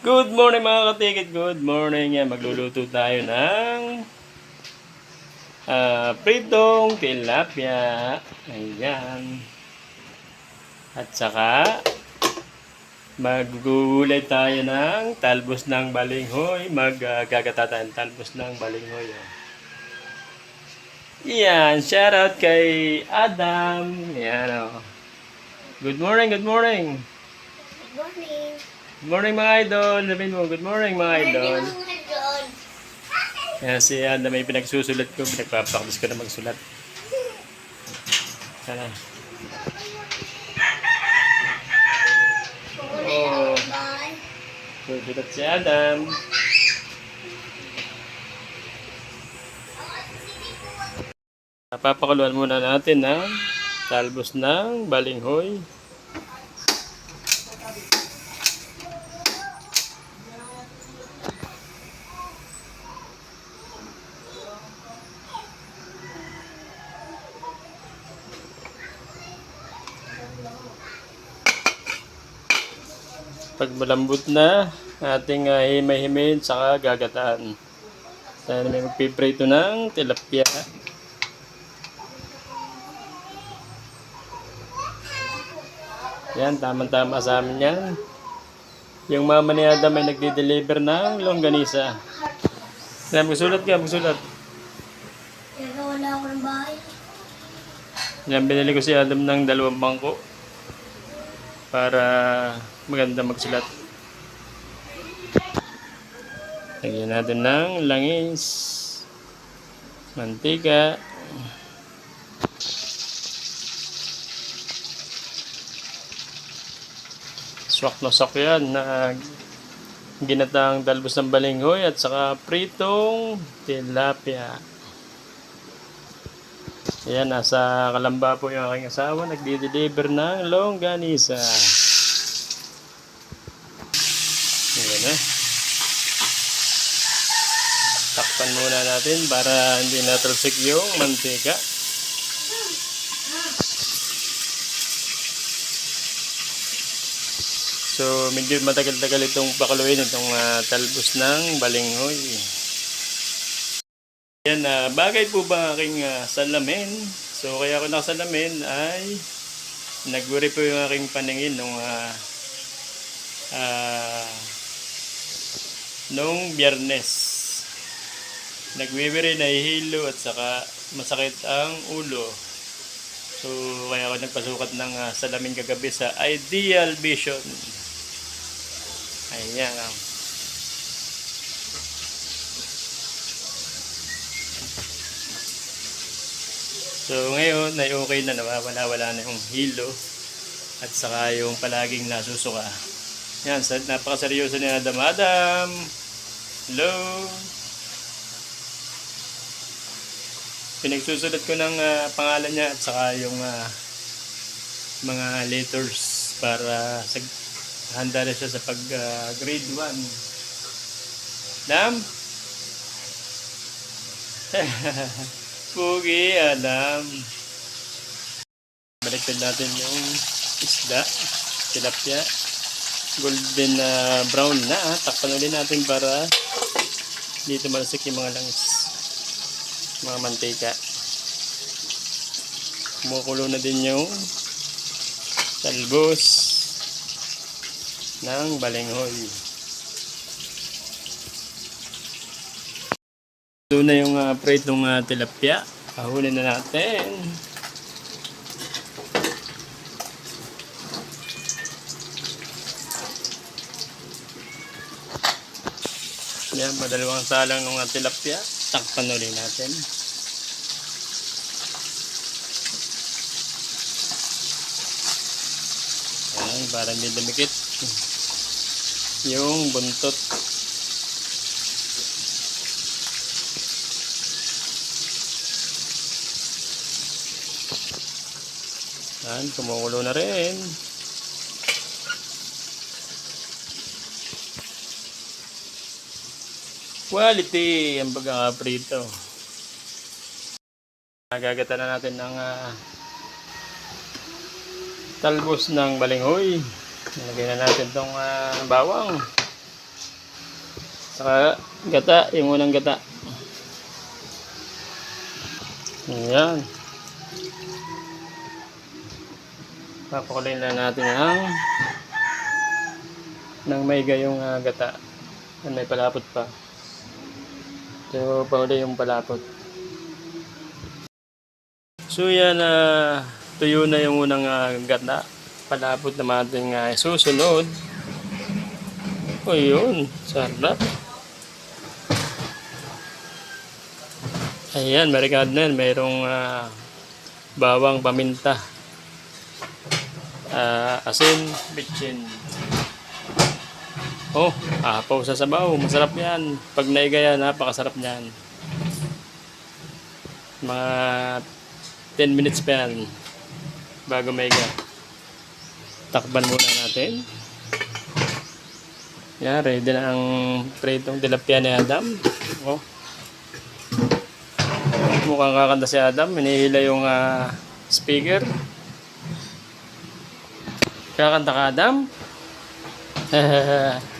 Good morning mga katikit, good morning. Magluluto tayo ng ah, pritong tilapia. Ayan. At saka, magugulay tayo ng talbos ng balinghoy. Maggagata tayo ng talbos ng balinghoy. oh. Yan, shout out kay Adam. Yan oh. Good morning, good morning. Good morning. Good morning mga idol. Sabihin mo, good morning mga idol. Yan si Adam may pinagsusulat ko. Pinagpapaktis ko na magsulat. Sana. Oh, susulat si Adam. Papakuluan muna natin ng talbos ng balinghoy. Pag malambot na, ating uh, himay-himayin saka gagataan. Sana may magpiprito ng tilapia. Yan, tamang-tama sa amin yan. Yung mama ni Adam ay nagdi-deliver ng longganisa. Yan, magsulat ka, magsulat. Pero wala ako ng bahay. Yan, binili ko si Adam ng dalawang bangko para maganda magsulat. Lagyan natin ng langis, mantika, swak na swak yan na ginatang dalbos ng balinghoy at saka pritong tilapia. Ayan, nasa Kalamba po yung aking asawa. Nagdi-deliver ng longganisa. Ayan na. Takpan muna natin para hindi natalsik yung mantika. So, medyo matagal-tagal itong pakaluin itong ah, talbos ng balinghoy. Yan, na bagay po ba aking ah, salamin? So, kaya ako nakasalamin ay nagwari po yung aking paningin nung ah, ah, nung biyernes. Nagwiwiri, nahihilo at saka masakit ang ulo. So, kaya ako nagpasukat ng ah, salamin kagabi sa Ideal Vision. Ayan. So ngayon ay okay na nawawala-wala na yung hilo at saka yung palaging nasusuka. Yan, napakaseryoso ni Adam. Adam! Hello! Pinagsusulat ko ng ah, pangalan niya at saka yung ah, mga letters para sa handa na siya sa pag ah, grade 1. Dam? Pugi, Adam. Baliktad natin yung isda. Tilapia. Golden na brown na. ah. Takpan ulit natin para dito malasik yung mga langis. Mga mantika. Kumukulo na din yung talbos ng balinghoy. Doon na yung uh, pritong uh, tilapia. Pahuli na natin. Yan, madalawang salang ng uh, tilapia. Takpan ulit natin. Yan, para hindi dumikit. Yung buntot. Yan, kumukulo na rin. Quality ang pagkakaprito. Nagagata na natin ng ah, talbos ng balinghoy. Nilagay na natin tong ah, bawang. Saka gata, yung unang gata. Ayan. Papakulay na natin ang ng may gayong ah, gata. Yan, may palapot pa. So, pauli yung palapot. So, yan na tuyo na yung unang ah, gata. Palapot naman ating ah, susunod. O yun, sarap. Ayan, may gardener, mayroong ah, bawang paminta. Ah, asin, bitchin. Oh, apaw sa sabaw. Masarap yan. Pag naiga yan, napakasarap niyan. Mga 10 minutes pa yan bago maiga. Takban muna natin. Yan, ready na ang pritong tilapia ni Adam. Oh. Mukhang kakanta si Adam. Hinihila yung ah, speaker. Kakanta ka, Adam?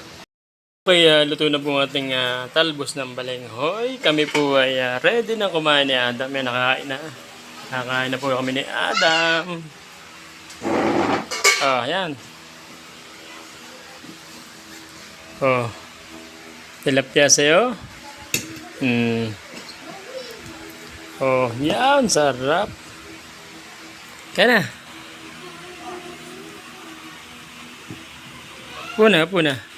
Okay, ah, luto na po ating ah, talbos ng balenghoy. Kami po ay ah, ready na kumain ni Adam. Yan, nakakain na. Nakakain na po kami ni Adam. Ah, yan. Oh. Tilapia sa'yo. Hmm. Oh, yan. Sarap. Kaya na. Puna, puna. Lah,